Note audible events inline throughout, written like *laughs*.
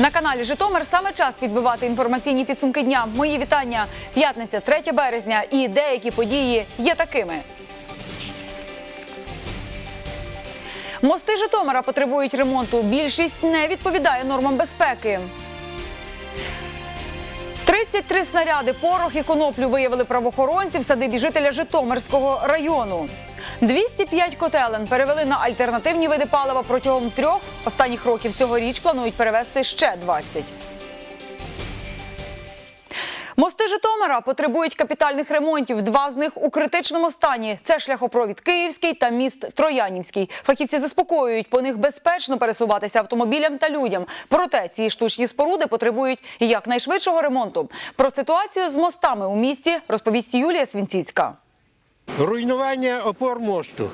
На каналі Житомир саме час підбивати інформаційні підсумки дня. Мої вітання. П'ятниця, 3 березня. І деякі події є такими. Мости Житомира потребують ремонту. Більшість не відповідає нормам безпеки. 33 снаряди, порох і коноплю виявили правоохоронці в садибі жителя Житомирського району. 205 котелен перевели на альтернативні види палива протягом трьох останніх років. Цьогоріч планують перевести ще 20. Мости Житомира потребують капітальних ремонтів. Два з них у критичному стані. Це шляхопровід Київський та міст Троянівський. Фахівці заспокоюють, по них безпечно пересуватися автомобілям та людям. Проте ці штучні споруди потребують якнайшвидшого ремонту. Про ситуацію з мостами у місті розповість Юлія Свінціцька. Руйнування опор мосту,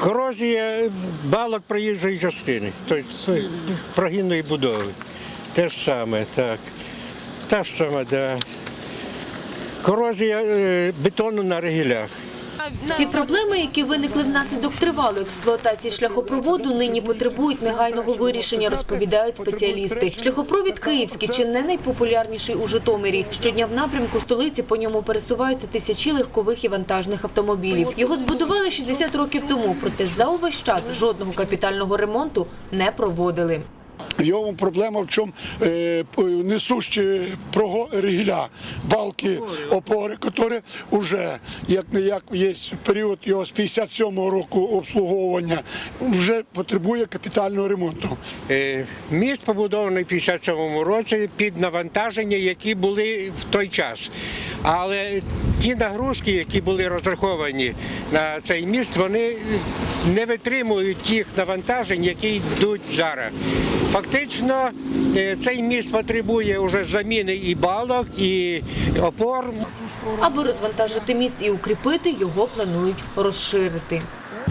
корозія балок проїжджої частини, тобто прогінної будови. Те ж саме, так. Та ж саме, да. Корозія е, бетону на ригелях. Ці проблеми, які виникли внаслідок тривалої експлуатації шляхопроводу, нині потребують негайного вирішення, розповідають спеціалісти. Шляхопровід Київський чи не найпопулярніший у Житомирі. Щодня в напрямку столиці по ньому пересуваються тисячі легкових і вантажних автомобілів. Його збудували 60 років тому, проте за увесь час жодного капітального ремонту не проводили. Йому проблема в чому е, несущі ригіля, балки, опори, які вже як не як є період його з 57-го року обслуговування, вже потребує капітального ремонту. Е, Міст побудований в 57 році під навантаження, які були в той час. Але ті нагрузки, які були розраховані на цей міст, вони не витримують тих навантажень, які йдуть зараз. Фактично, е, цей міст потребує вже заміни і балок, і опор. Аби розвантажити міст і укріпити, його планують розширити.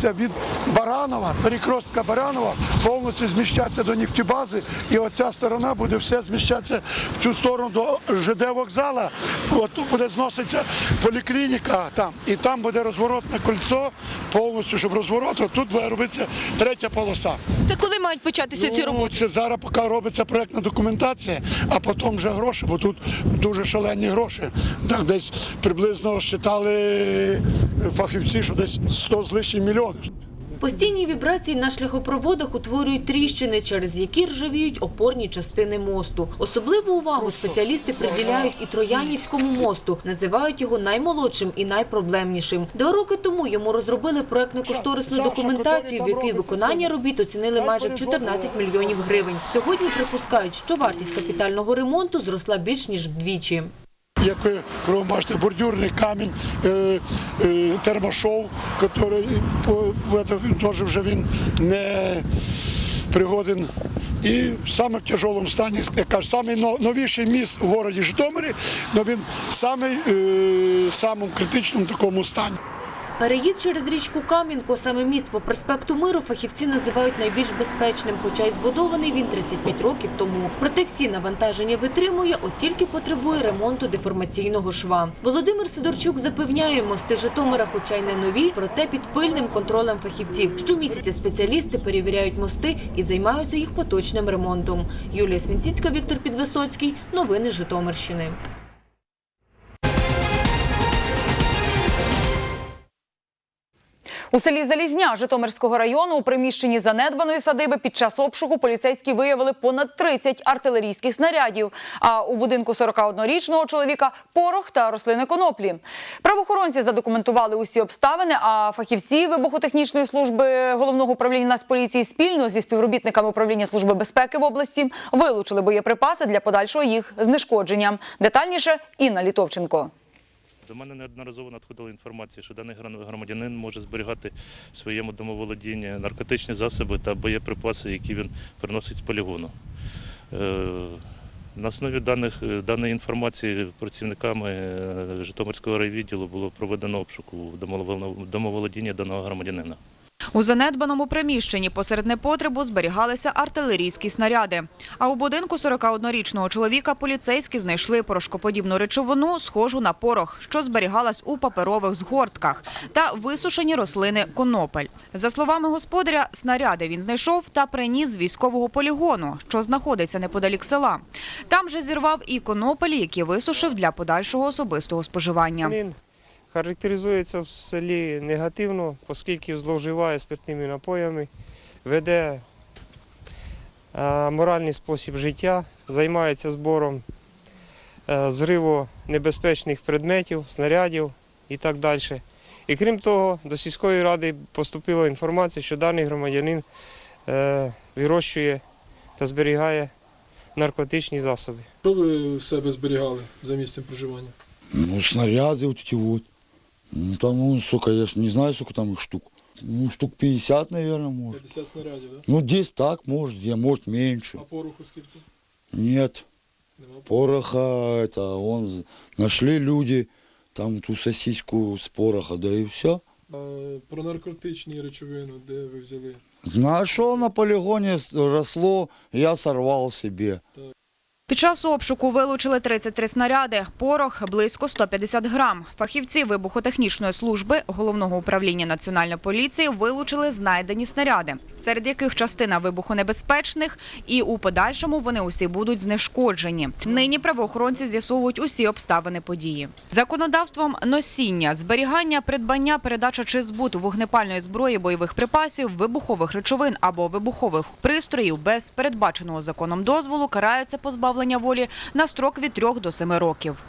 Це від Баранова, перекростка Баранова, повністю зміщаться до нефтебази, і оця сторона буде все зміщатися в цю сторону до ЖД вокзала. От тут буде зноситися поліклініка там, і там буде розворотне кольцо, повністю, щоб розворот, от тут буде робитися третя полоса. Це коли мають початися ці роботи? Ну, це зараз поки робиться проєктна документація, а потім вже гроші, бо тут дуже шалені гроші. Так, десь приблизно считали фахівці, що десь 100 з лишнім мільйонів. Постійні вібрації на шляхопроводах утворюють тріщини, через які ржавіють опорні частини мосту. Особливу увагу спеціалісти приділяють і Троянівському мосту. Називають його наймолодшим і найпроблемнішим. Два роки тому йому розробили проектно-кошторисну документацію, в якій виконання робіт оцінили майже в 14 мільйонів гривень. Сьогодні припускають, що вартість капітального ремонту зросла більш ніж вдвічі. Як ви бачите, бордюрний камінь, е, е, термошов, який в теж вже він не пригоден. І в саме в тяжелому стані, як кажуть, самий новіший міст в місті Житомирі, але він е, самому критичному такому стані. Переїзд через річку Кам'янку, саме міст по проспекту Миру, фахівці називають найбільш безпечним, хоча й збудований він 35 років тому. Проте всі навантаження витримує, от тільки потребує ремонту деформаційного шва. Володимир Сидорчук запевняє, мости Житомира, хоча й не нові, проте під пильним контролем фахівців. Щомісяця спеціалісти перевіряють мости і займаються їх поточним ремонтом. Юлія Свінціцька, Віктор Підвисоцький. Новини Житомирщини. У селі Залізня Житомирського району у приміщенні занедбаної садиби під час обшуку поліцейські виявили понад 30 артилерійських снарядів. А у будинку 41-річного чоловіка порох та рослини коноплі. Правоохоронці задокументували усі обставини. А фахівці вибухотехнічної служби головного управління Нацполіції спільно зі співробітниками управління служби безпеки в області вилучили боєприпаси для подальшого їх знешкодження. Детальніше Інна Літовченко. До мене неодноразово надходила інформація, що даний громадянин може зберігати в своєму домоволодінні наркотичні засоби та боєприпаси, які він приносить з полігону. Е, На основі даних, е, даної інформації працівниками е, Житомирського райвідділу було проведено обшук у домоволодіння даного громадянина. У занедбаному приміщенні посеред непотребу зберігалися артилерійські снаряди. А у будинку 41-річного чоловіка поліцейські знайшли порошкоподібну речовину, схожу на порох, що зберігалась у паперових згортках, та висушені рослини конопель. За словами господаря, снаряди він знайшов та приніс з військового полігону, що знаходиться неподалік села. Там же зірвав і конопелі, які висушив для подальшого особистого споживання. Характеризується в селі негативно, оскільки зловживає спиртними напоями, веде е, моральний спосіб життя, займається збором е, взриву небезпечних предметів, снарядів і так далі. І крім того, до сільської ради поступила інформація, що даний громадянин е, вирощує та зберігає наркотичні засоби. Що ви в себе зберігали за місцем проживання? Ну, снаряды вот эти вот. Ну, там, ну, сколько, я ж не знаю, сколько там их штук. Ну, штук 50, наверное, может. 50 снарядів, да? Ну, 10 так, может, я, может, меньше. А пороху скільки? Нет, Нема. пороха, это, он, нашли люди, там ту сосиску с пороха, да и все. А про наркотичні речовини, де ви взяли? Нашел на полигоне, росло, я сорвал себе. Під час обшуку вилучили 33 снаряди, порох близько 150 грам. Фахівці вибухотехнічної служби головного управління національної поліції вилучили знайдені снаряди, серед яких частина вибухонебезпечних, і у подальшому вони усі будуть знешкоджені. Нині правоохоронці з'ясовують усі обставини події. Законодавством носіння, зберігання, придбання, передача чи збут вогнепальної зброї, бойових припасів, вибухових речовин або вибухових пристроїв без передбаченого законом дозволу караються позбавлення волі на строк від 3 до 7 років.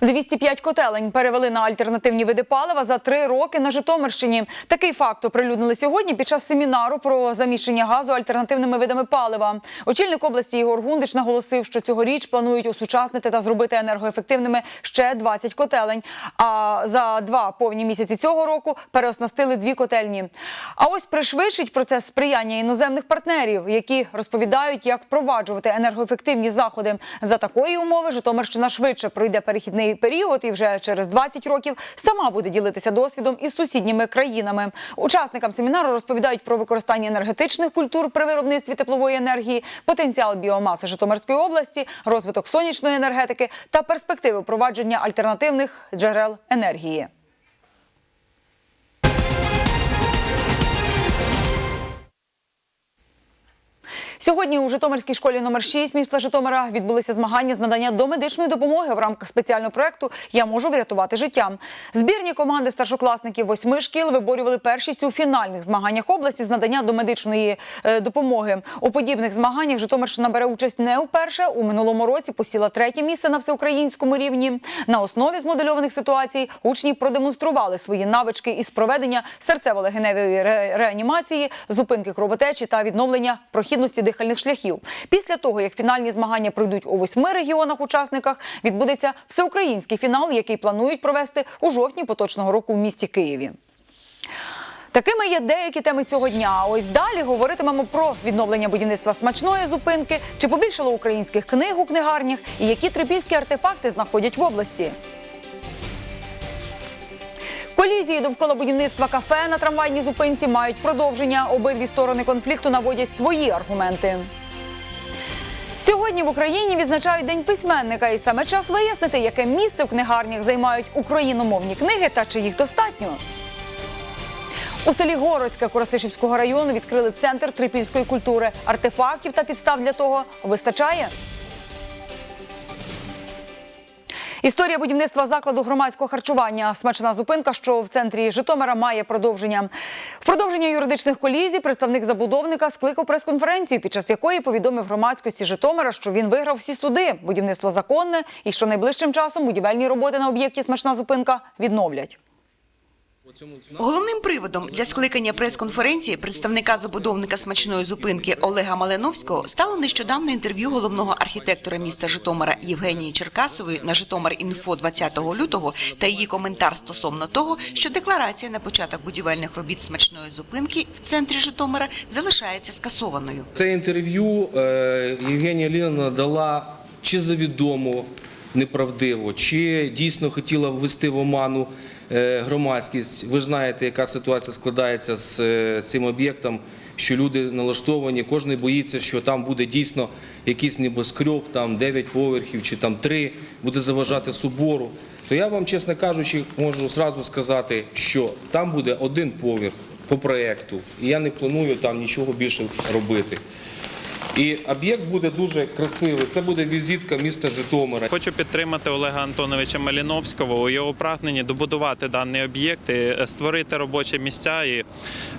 205 котелень перевели на альтернативні види палива за три роки на Житомирщині. Такий факт оприлюднили сьогодні під час семінару про заміщення газу альтернативними видами палива. Очільник області Ігор Гундич наголосив, що цьогоріч планують усучаснити та зробити енергоефективними ще 20 котелень. А за два повні місяці цього року переоснастили дві котельні. А ось пришвидшить процес сприяння іноземних партнерів, які розповідають, як впроваджувати енергоефективні заходи. За такої умови Житомирщина швидше пройде перехідний період і вже через 20 років сама буде ділитися досвідом із сусідніми країнами. Учасникам семінару розповідають про використання енергетичних культур при виробництві теплової енергії, потенціал біомаси Житомирської області, розвиток сонячної енергетики та перспективи впровадження альтернативних джерел енергії. Сьогодні у Житомирській школі номер 6 міста Житомира відбулися змагання з надання домедичної допомоги в рамках спеціального проекту Я можу врятувати життя. Збірні команди старшокласників восьми шкіл виборювали першість у фінальних змаганнях області з надання домедичної е, допомоги. У подібних змаганнях Житомирщина бере участь не вперше. У минулому році посіла третє місце на всеукраїнському рівні. На основі змодельованих ситуацій учні продемонстрували свої навички із проведення серцево-легеневої реанімації, зупинки кровотечі та відновлення прохідності дихальних шляхів. Після того, як фінальні змагання пройдуть у восьми регіонах-учасниках, відбудеться всеукраїнський фінал, який планують провести у жовтні поточного року в місті Києві. Такими є деякі теми цього дня. А ось далі говоритимемо про відновлення будівництва смачної зупинки, чи побільшало українських книг у книгарнях і які трипільські артефакти знаходять в області. Колізії довкола будівництва кафе на трамвайній зупинці мають продовження. Обидві сторони конфлікту наводять свої аргументи. Сьогодні в Україні відзначають День письменника, і саме час вияснити, яке місце в книгарнях займають україномовні книги та чи їх достатньо. У селі Городське Коростишівського району відкрили центр трипільської культури. Артефактів та підстав для того вистачає. Історія будівництва закладу громадського харчування смачна зупинка, що в центрі Житомира має продовження. В продовження юридичних колізій представник забудовника скликав прес-конференцію, під час якої повідомив громадськості Житомира, що він виграв всі суди. Будівництво законне і що найближчим часом будівельні роботи на об'єкті смачна зупинка відновлять. Головним приводом для скликання прес-конференції представника забудовника смачної зупинки Олега Маленовського стало нещодавне інтерв'ю головного архітектора міста Житомира Євгенії Черкасової на Житомир.Інфо 20 лютого та її коментар стосовно того, що декларація на початок будівельних робіт смачної зупинки в центрі Житомира залишається скасованою. Це інтерв'ю е, Євгенія Ліновна дала чи завідомо неправдиво, чи дійсно хотіла ввести в оману громадськість. Ви знаєте, яка ситуація складається з е, цим об'єктом, що люди налаштовані, кожен боїться, що там буде дійсно якийсь небоскреб, там 9 поверхів чи там 3, буде заважати собору. То я вам, чесно кажучи, можу зразу сказати, що там буде один поверх по проєкту, і я не планую там нічого більше робити. І об'єкт буде дуже красивий. Це буде візитка міста Житомира. Хочу підтримати Олега Антоновича Маліновського у його прагненні добудувати даний об'єкт, і, е, створити робочі місця і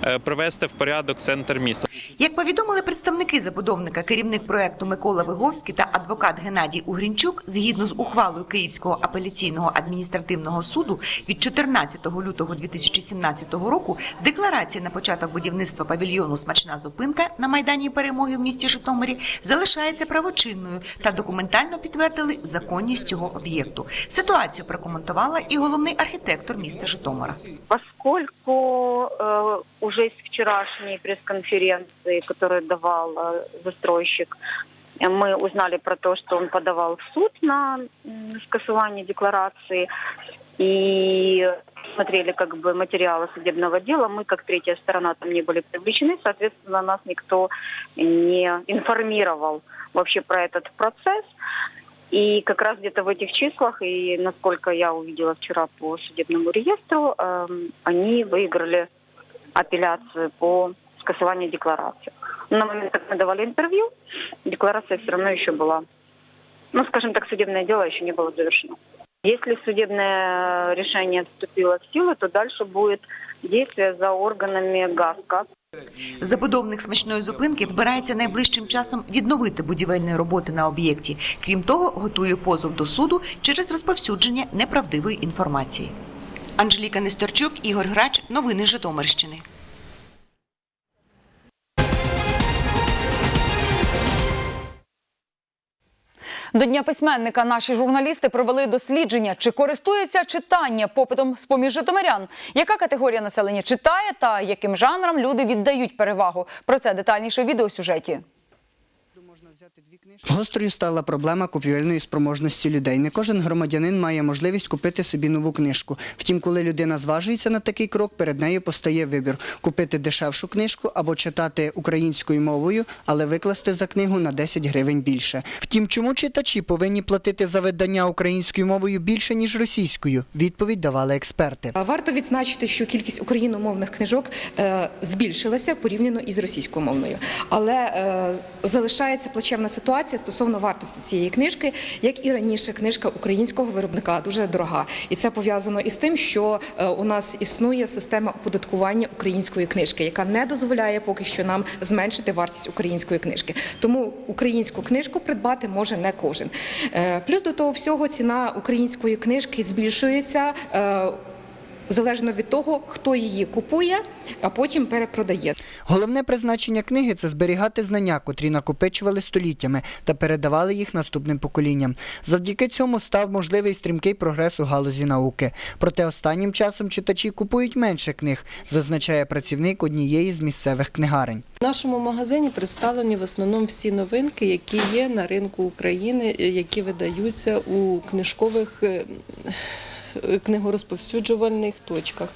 е, привести в порядок центр міста. Як повідомили представники забудовника, керівник проекту Микола Виговський та адвокат Геннадій Угрінчук, згідно з ухвалою Київського апеляційного адміністративного суду від 14 лютого 2017 року, декларація на початок будівництва павільйону «Смачна зупинка» на Майдані Перемоги в місті Житомирі залишається правочинною та документально підтвердили законність цього об'єкту. Ситуацію прокоментувала і головний архітектор міста Житомира. Поскольку э, уже из вчерашней пресс-конференции, которую давал э, застройщик, э, мы узнали про то, что он подавал в суд на м, скасование декларации И смотрели как бы материалы судебного дела. Мы, как третья сторона, там не были привлечены. Соответственно, нас никто не информировал вообще про этот процесс. И как раз где-то в этих числах, и насколько я увидела вчера по судебному реестру, эм, они выиграли апелляцию по скасованию декларации. На момент, как мы давали интервью, декларация все равно еще была, ну, скажем так, судебное дело еще не было завершено. Если судебное решение вступило в силу, то дальше будет действие за органами ГАСКО. Забудовник смачної зупинки збирається найближчим часом відновити будівельні роботи на об'єкті. Крім того, готує позов до суду через розповсюдження неправдивої інформації. Анжеліка Нестерчук, Ігор Грач. Новини Житомирщини. До Дня письменника наші журналісти провели дослідження, чи користується читання попитом з поміж житомирян, яка категорія населення читає та яким жанрам люди віддають перевагу. Про це детальніше у відеосюжеті. Гострою стала проблема купівельної спроможності людей. Не кожен громадянин має можливість купити собі нову книжку. Втім, коли людина зважується на такий крок, перед нею постає вибір купити дешевшу книжку або читати українською мовою, але викласти за книгу на 10 гривень більше. Втім, чому читачі повинні платити за видання українською мовою більше ніж російською? Відповідь давали експерти. Варто відзначити, що кількість україномовних книжок е, збільшилася порівняно із російськомовною, але е, залишається плачевна ситуація стосовно вартості цієї книжки, як і раніше, книжка українського виробника дуже дорога, і це пов'язано із тим, що е, у нас існує система оподаткування української книжки, яка не дозволяє поки що нам зменшити вартість української книжки. Тому українську книжку придбати може не кожен. Е, Плюс до того всього ціна української книжки збільшується. Залежно від того, хто її купує, а потім перепродає. Головне призначення книги це зберігати знання, котрі накопичували століттями та передавали їх наступним поколінням. Завдяки цьому став можливий стрімкий прогрес у галузі науки. Проте останнім часом читачі купують менше книг, зазначає працівник однієї з місцевих книгарень. В нашому магазині представлені в основному всі новинки, які є на ринку України, е, які видаються у книжкових е, книгорозповсюджувальних точках.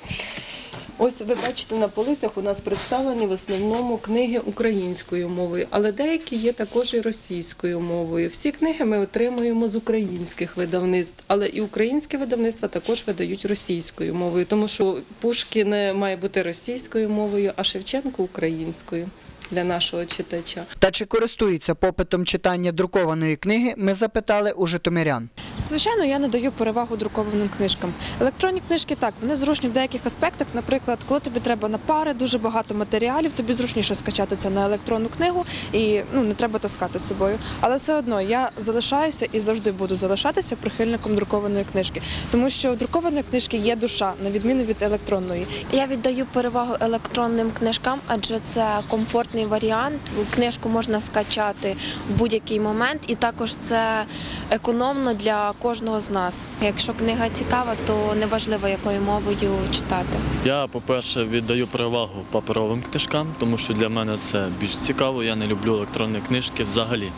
Ось ви бачите на полицях у нас представлені в основному книги українською мовою, але деякі є також і російською мовою. Всі книги ми отримуємо з українських видавництв, але і українські видавництва також видають російською мовою, тому що Пушкін має бути російською мовою, а Шевченко українською для нашого читача. Та чи користується попитом читання друкованої книги, ми запитали у житомирян. Звичайно, я надаю перевагу друкованим книжкам. Електронні книжки так, вони зручні в деяких аспектах. Наприклад, коли тобі треба на пари, дуже багато матеріалів, тобі зручніше скачати це на електронну книгу і ну не треба таскати з собою. Але все одно я залишаюся і завжди буду залишатися прихильником друкованої книжки, тому що у друкованої книжки є душа, на відміну від електронної. Я віддаю перевагу електронним книжкам, адже це комфортний варіант. Книжку можна скачати в будь-який момент, і також це економно для кожного з нас. Якщо книга цікава, то неважливо, якою мовою читати. Я, по-перше, віддаю перевагу паперовим книжкам, тому що для мене це більш цікаво. Я не люблю електронні книжки взагалі.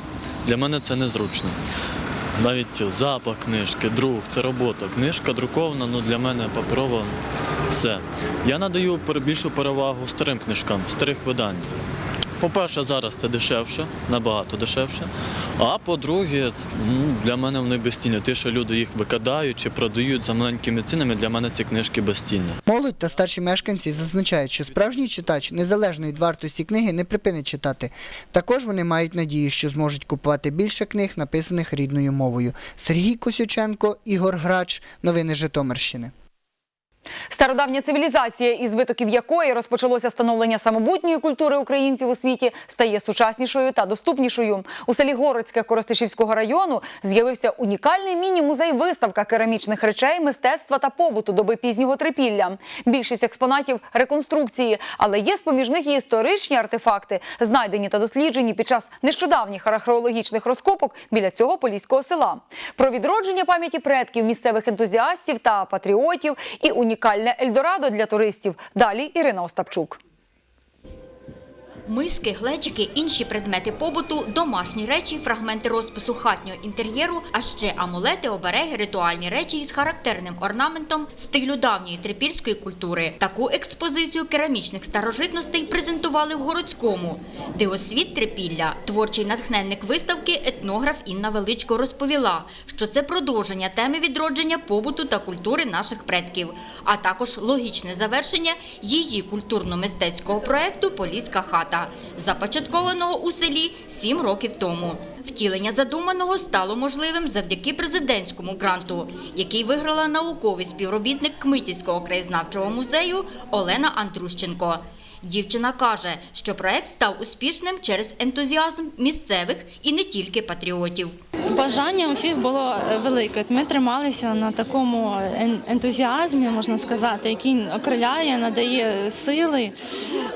Для мене це незручно. навіть запах книжки, друк, це робота. Книжка друкована, ну для мене паперова все. Я надаю більшу перевагу старим книжкам, старих видань. По-перше, зараз це дешевше, набагато дешевше. А по-друге, ну, для мене вони безцінні. Те, що люди їх викидають чи продають за маленькими цінами, для мене ці книжки безцінні. Молодь та старші мешканці зазначають, що справжній читач, незалежно від вартості книги, не припинить читати. Також вони мають надію, що зможуть купувати більше книг, написаних рідною мовою. Сергій Косюченко, Ігор Грач. Новини Житомирщини. Стародавня цивілізація, із витоків якої розпочалося становлення самобутньої культури українців у світі, стає сучаснішою та доступнішою. У селі Городське Коростишівського району з'явився унікальний міні-музей-виставка керамічних речей, мистецтва та побуту доби пізнього трипілля. Більшість експонатів реконструкції, але є з-поміж них і історичні артефакти, знайдені та досліджені під час нещодавніх археологічних розкопок біля цього поліського села. Про відродження пам'яті предків, місцевих ентузіастів та патріотів і унікальне Ельдорадо для туристів. Далі Ірина Остапчук. Миски, глечики, інші предмети побуту, домашні речі, фрагменти розпису хатнього інтер'єру, а ще амулети, обереги, ритуальні речі із характерним орнаментом стилю давньої трипільської культури. Таку експозицію керамічних старожитностей презентували в Городському, де освіт трипілля. Творчий натхненник виставки етнограф Інна Величко розповіла, що це продовження теми відродження побуту та культури наших предків, а також логічне завершення її культурно-мистецького проекту Поліська хата, започаткованого у селі сім років тому. Втілення задуманого стало можливим завдяки президентському гранту, який виграла науковий співробітник Кмитівського краєзнавчого музею Олена Андрущенко. Дівчина каже, що проект став успішним через ентузіазм місцевих і не тільки патріотів. Бажання у всіх було е, велике. Ми трималися на такому ен- ентузіазмі, можна сказати, який окриляє, надає сили.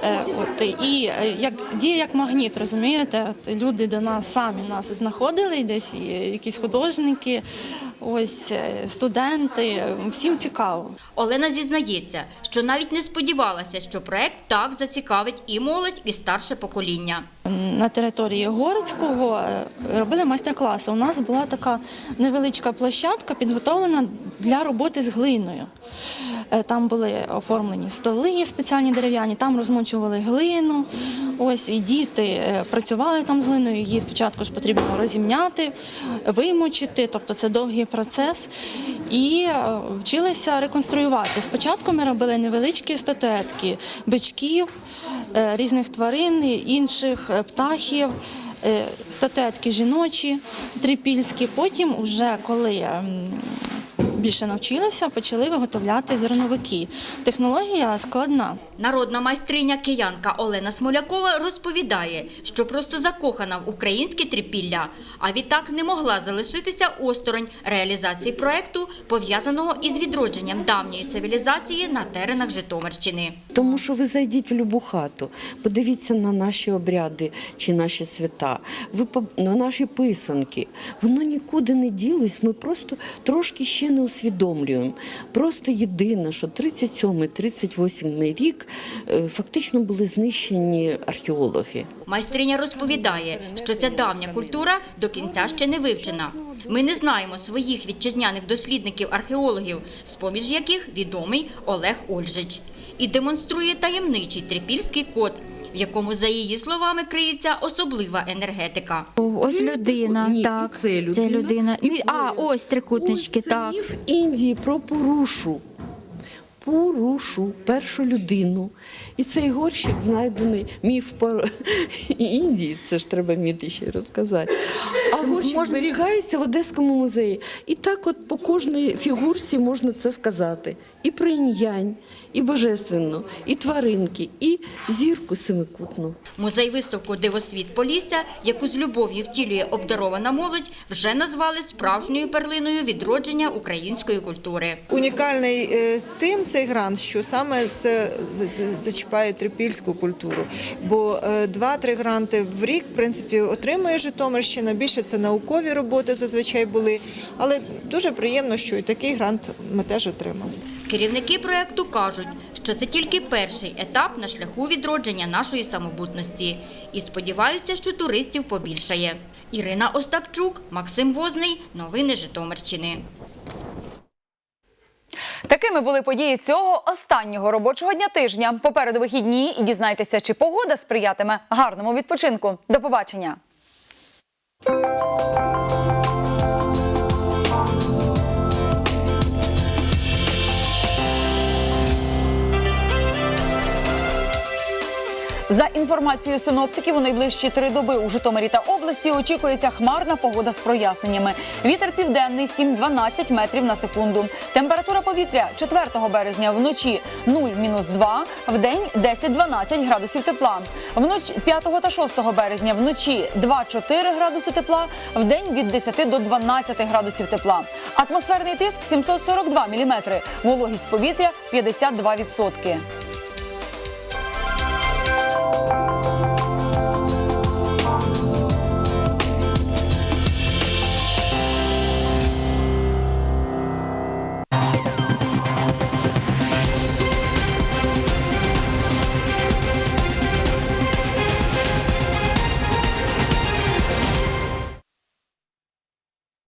Е, От, і е, як діє як магніт, розумієте? От, люди до нас самі нас знаходили, десь якісь художники, ось е, студенти. Всім цікаво. Олена зізнається, що навіть не сподівалася, що проект так зацікавить і молодь, і старше покоління. На території Городського е, робили майстер-класи. У нас була така невеличка площадка, підготовлена для роботи з глиною. Е, Там були оформлені столи спеціальні дерев'яні, там розмочували глину. Ось і діти е, працювали там з глиною. Її спочатку ж потрібно розімняти, вимочити, тобто це довгий процес. І вчилися реконструювати. Спочатку ми робили невеличкі статуетки бичків, різних тварин, інших е, птахів. е, Статуетки жіночі, трипільські. Потім, уже коли ем, більше навчилися, почали виготовляти зерновики. Технологія складна. Народна майстриня киянка Олена Смолякова розповідає, що просто закохана в українське трипілля, а відтак не могла залишитися осторонь реалізації проекту, пов'язаного із відродженням давньої цивілізації на теренах Житомирщини. Тому що ви зайдіть в любу хату, подивіться на наші обряди чи наші свята, ви по- на наші писанки. Воно нікуди не ділось. Ми просто трошки ще не усвідомлюємо. Просто єдине, що 37-38 рік е, фактично були знищені археологи. Майстриня розповідає, що ця давня культура до кінця ще не вивчена. Ми не знаємо своїх вітчизняних дослідників-археологів, з-поміж яких відомий Олег Ольжич. І демонструє таємничий трипільський код, в якому, за її словами, криється особлива енергетика. Ось людина, Ні, так. це людина. Це людина. І а, ось трикутнички, Ось так. В Індії про Пурушу. Пурушу, першу людину. І цей горщик знайдений міф про *laughs* Індії, це ж треба вміти ще розказати. А горщик зберігається в Одеському музеї. І так от по кожній фігурці можна це сказати. І про інь-янь, і божественну, і тваринки, і зірку семикутну. Музей-виставку Дивосвіт Полісся, яку з любов'ю втілює обдарована молодь, вже назвали справжньою перлиною відродження української культури. Унікальний е, тим цей грант, що саме це за- за- зачіпає трипільську культуру. Бо е, два-три гранти в рік, в принципі, отримує Житомирщина. Більше це наукові роботи зазвичай були. Але дуже приємно, що і такий грант ми теж отримали. Керівники проекту кажуть, що це тільки перший етап на шляху відродження нашої самобутності і сподіваються, що туристів побільшає. Ірина Остапчук, Максим Возний. Новини Житомирщини. Такими були події цього останнього робочого дня тижня. Попереду вихідні і дізнайтеся, чи погода сприятиме гарному відпочинку. До побачення. За інформацією синоптиків, у найближчі три доби у Житомирі та області очікується хмарна погода з проясненнями. Вітер південний 7-12 метрів на секунду. Температура повітря 4 березня вночі 0-2, в день 10-12 градусів тепла. Вночі 5 та 6 березня вночі 2-4 градуси тепла, в день від 10 до 12 градусів тепла. Атмосферний тиск 742 міліметри, вологість повітря 52%.